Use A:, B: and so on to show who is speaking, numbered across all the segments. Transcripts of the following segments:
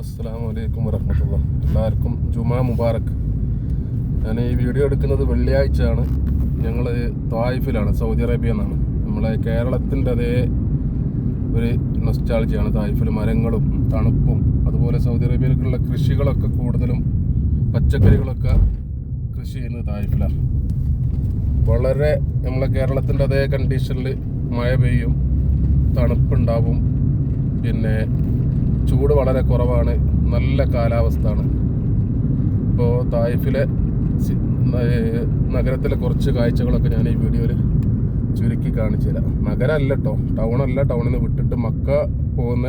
A: അസ്സാം വലൈക്കും വരഹമത്തുള്ള എല്ലാവർക്കും ജുമാ മുബാറക്ക് ഞാൻ ഈ വീഡിയോ എടുക്കുന്നത് വെള്ളിയാഴ്ചയാണ്. ഞങ്ങൾ തായിഫിലാണ് സൗദി അറേബ്യ എന്നാണ് നമ്മളെ കേരളത്തിന്റെ അതേ ഒരു നൊസ്റ്റാളജിയാണ് തായിഫിൽ മരങ്ങളും തണുപ്പും അതുപോലെ സൗദി അറേബ്യയിലേക്കുള്ള കൃഷികളൊക്കെ കൂടുതലും പച്ചക്കറികളൊക്കെ കൃഷി ചെയ്യുന്നത് തായിഫിലാണ്. വളരെ നമ്മളെ കേരളത്തിന്റെ അതേ കണ്ടീഷനിൽ മഴ പെയ്യും തണുപ്പുണ്ടാവും പിന്നെ ചൂട് വളരെ കുറവാണ്. നല്ല കാലാവസ്ഥയാണ്. ഇപ്പോൾ തായിഫിലെ നഗരത്തിലെ കുറച്ച് കാഴ്ചകളൊക്കെ ഞാൻ ഈ വീഡിയോയിൽ ചുരുക്കി കാണിച്ചു തരാം. നഗരമല്ല കേട്ടോ ടൗണല്ല. ടൗണിൽ നിന്ന് വിട്ടിട്ട് മക്ക പോകുന്ന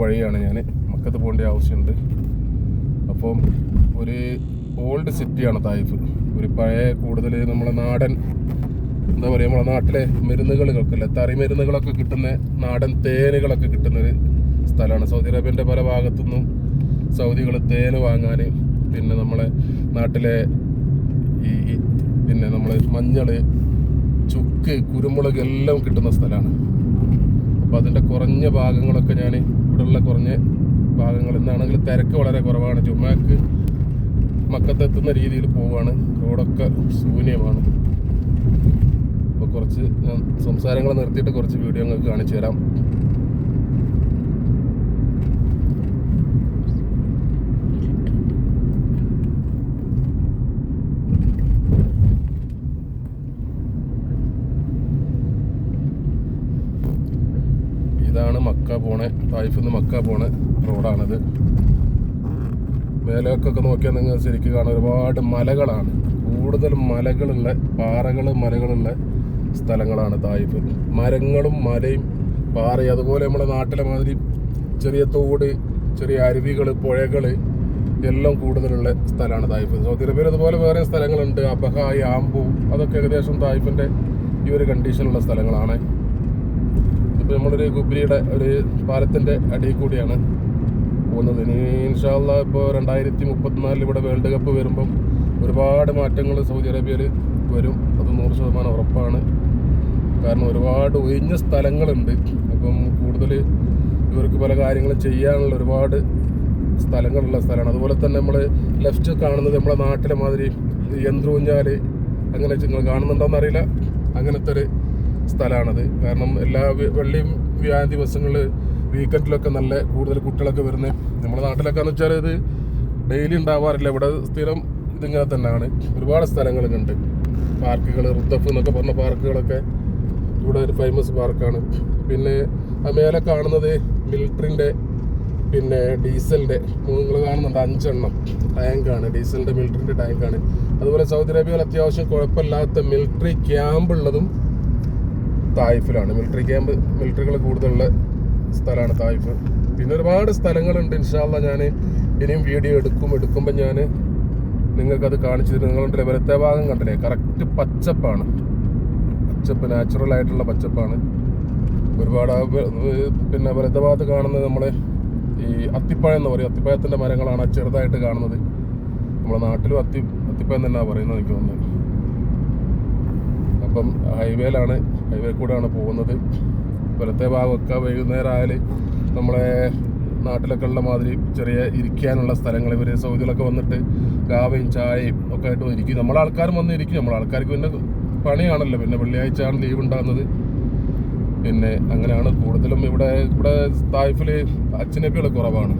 A: വഴിയാണ് ഞാൻ മക്കത്ത് പോകേണ്ട ആവശ്യമുണ്ട്. അപ്പം ഒരു ഓൾഡ് സിറ്റിയാണ് തായിഫ്. ഒരു പഴയ കൂടുതൽ നമ്മളെ നാടൻ എന്താ പറയുക നമ്മളെ നാട്ടിലെ മരുന്നുകൾ കേൾക്കില്ല? തറി മരുന്നുകളൊക്കെ കിട്ടുന്ന നാടൻ തേനുകളൊക്കെ കിട്ടുന്ന ഒരു സ്ഥലമാണ്. സൗദി അറേബ്യന്റെ പല ഭാഗത്തുനിന്നും സൗദികൾ തേന് വാങ്ങാൻ പിന്നെ നമ്മളെ നാട്ടിലെ ഈ പിന്നെ നമ്മൾ മഞ്ഞൾ ചുക്ക് കുരുമുളക് എല്ലാം കിട്ടുന്ന സ്ഥലമാണ്. അപ്പോൾ അതിന്റെ കുറഞ്ഞ ഭാഗങ്ങളൊക്കെ ഞാൻ ഇവിടെയുള്ള കുറഞ്ഞ ഭാഗങ്ങൾ എന്നാണെങ്കിൽ തിരക്ക് വളരെ കുറവാണ്. ജുമാക്ക് മക്കത്തെത്തുന്ന രീതിയിൽ പോവാണ്. റോഡൊക്കെ ശൂന്യമാണ്. അപ്പോൾ കുറച്ച് സംസാരങ്ങൾ നിർത്തിയിട്ട് കുറച്ച് വീഡിയോ നിങ്ങൾക്ക് കാണിച്ചു തരാം. ഇതാണ് മക്ക പോണേ. തായിഫിൽ നിന്ന് മക്ക പോണ റോഡാണിത്. മേലേക്കൊക്കെ നോക്കിയാൽ നിങ്ങൾ ശരിക്കും കാണാൻ ഒരുപാട് മലകളാണ്. കൂടുതൽ മലകളുള്ള പാറകൾ മലകളുള്ള സ്ഥലങ്ങളാണ് തായിഫ്. മരങ്ങളും മലയും പാറയും. അതുപോലെ നമ്മുടെ നാട്ടിലെ മാതിരി ചെറിയ തോട് ചെറിയ അരുവികൾ പുഴകൾ എല്ലാം കൂടുതലുള്ള സ്ഥലമാണ് തായിഫ്. സൗദി അറേബ്യയിൽ അതുപോലെ വേറെ സ്ഥലങ്ങളുണ്ട്. അബഹായി ആംബു അതൊക്കെ ഏകദേശം തായിഫിന്റെ ഈ ഒരു കണ്ടീഷനുള്ള സ്ഥലങ്ങളാണ്. ഇതിപ്പോൾ നമ്മളൊരു ഗുബ്രിയുടെ ഒരു പാലത്തിന്റെ അടിയിൽ കൂടിയാണ് പോകുന്നത്. ഇനി ഇൻഷാല്ല ഇപ്പോൾ രണ്ടായിരത്തി മുപ്പത്തിനാലിൽ ഇവിടെ വേൾഡ് കപ്പ് വരുമ്പം ഒരുപാട് മാറ്റങ്ങൾ സൗദി അറേബ്യയിൽ വരും. അത് നൂറ് ശതമാനം ഉറപ്പാണ്. കാരണം ഒരുപാട് ഒഴിഞ്ഞ സ്ഥലങ്ങളുണ്ട്. അപ്പം കൂടുതൽ ഇവർക്ക് പല കാര്യങ്ങളും ചെയ്യാനുള്ള ഒരുപാട് സ്ഥലങ്ങളുള്ള സ്ഥലമാണ്. അതുപോലെ തന്നെ നമ്മൾ ലെഫ്റ്റ് കാണുന്നത് നമ്മളെ നാട്ടിലെ മാതിരി യന്ത്രൂഞ്ഞാൽ അങ്ങനെ നിങ്ങൾ കാണുന്നുണ്ടോയെന്നറിയില്ല അങ്ങനത്തെ ഒരു സ്ഥലമാണത്. കാരണം എല്ലാ വെള്ളിയും വ്യാഴം ദിവസങ്ങളിൽ വീക്കെൻഡിലൊക്കെ നല്ല കൂടുതൽ കുട്ടികളൊക്കെ വരുന്നത് നമ്മുടെ നാട്ടിലൊക്കെ എന്ന് വെച്ചാൽ ഇത് ഡെയിലി ഉണ്ടാവാറില്ല. ഇവിടെ സ്ഥിരം ഇതിങ്ങനെ തന്നെയാണ്. ഒരുപാട് സ്ഥലങ്ങളൊക്കെ ഉണ്ട്. പാർക്കുകൾ റുദ്ദഫ് എന്നൊക്കെ പറഞ്ഞ പാർക്കുകളൊക്കെ ഇവിടെ ഒരു ഫേമസ് പാർക്കാണ് പിന്നെ ആ മേലെ കാണുന്നത് മിലിറ്ററിന്റെ പിന്നെ ഡീസലിന്റെ നിങ്ങൾ കാണുന്നുണ്ട്? അഞ്ചെണ്ണം ടാങ്കാണ് ഡീസലിന്റെ മിലിറ്ററിന്റെ ടാങ്കാണ് അതുപോലെ സൗദി അറേബ്യയിൽ അത്യാവശ്യം കുഴപ്പമില്ലാത്ത മിലിറ്ററി ക്യാമ്പ് ഉള്ളതും തായിഫിലാണ്. മിലിറ്ററി ക്യാമ്പ് മിലിറ്ററികൾ കൂടുതലുള്ള സ്ഥലമാണ് തായ്ഫ്. പിന്നെ ഒരുപാട് സ്ഥലങ്ങളുണ്ട് ഇൻഷാല്ല ഞാൻ ഇനിയും വീഡിയോ എടുക്കും എടുക്കുമ്പോൾ ഞാൻ നിങ്ങൾക്കത് കാണിച്ചു തരും. നിങ്ങളുടെ വലത്തെ ഭാഗം കണ്ടില്ലേ? കറക്റ്റ് പച്ചപ്പാണ്. പച്ചപ്പ് നാച്ചുറൽ ആയിട്ടുള്ള പച്ചപ്പാണ്. ഒരുപാട് പിന്നെ വലത്തെ ഭാഗത്ത് കാണുന്നത് നമ്മളെ ഈ അത്തിപ്പഴം എന്ന് പറയും. അത്തിപ്പഴത്തിന്റെ മരങ്ങളാണ് ചെറുതായിട്ട് കാണുന്നത്. നമ്മളെ നാട്ടിലും അത്തി അത്തിപ്പഴം തന്നെയാണ് പറയുന്നത് എനിക്ക് തോന്നുന്നത് അപ്പം ഹൈവേയിലാണ് ഹൈവേ കൂടെയാണ് പോകുന്നത്. വലത്തെ ഭാഗമൊക്കെ വൈകുന്നേരം ആയാൽ നമ്മളെ നാട്ടിലൊക്കെ ഉള്ള മാതിരി ചെറിയ ഇരിക്കാനുള്ള സ്ഥലങ്ങൾ ഇവർ സൗദികളൊക്കെ വന്നിട്ട് കാവയും ചായയും ഒക്കെ ആയിട്ട് ഇരിക്കും നമ്മളെ ആൾക്കാരും വന്ന് ഇരിക്കും നമ്മളെ ആൾക്കാർക്ക് പിന്നെ പണിയാണല്ലോ. പിന്നെ വെള്ളിയാഴ്ച ആണ് ലീവ് ഉണ്ടാകുന്നത്. പിന്നെ അങ്ങനെയാണ് കൂടുതലും ഇവിടെ ഇവിടെ തായ്ഫിൽ അച്ഛനപ്പികൾ കുറവാണ്.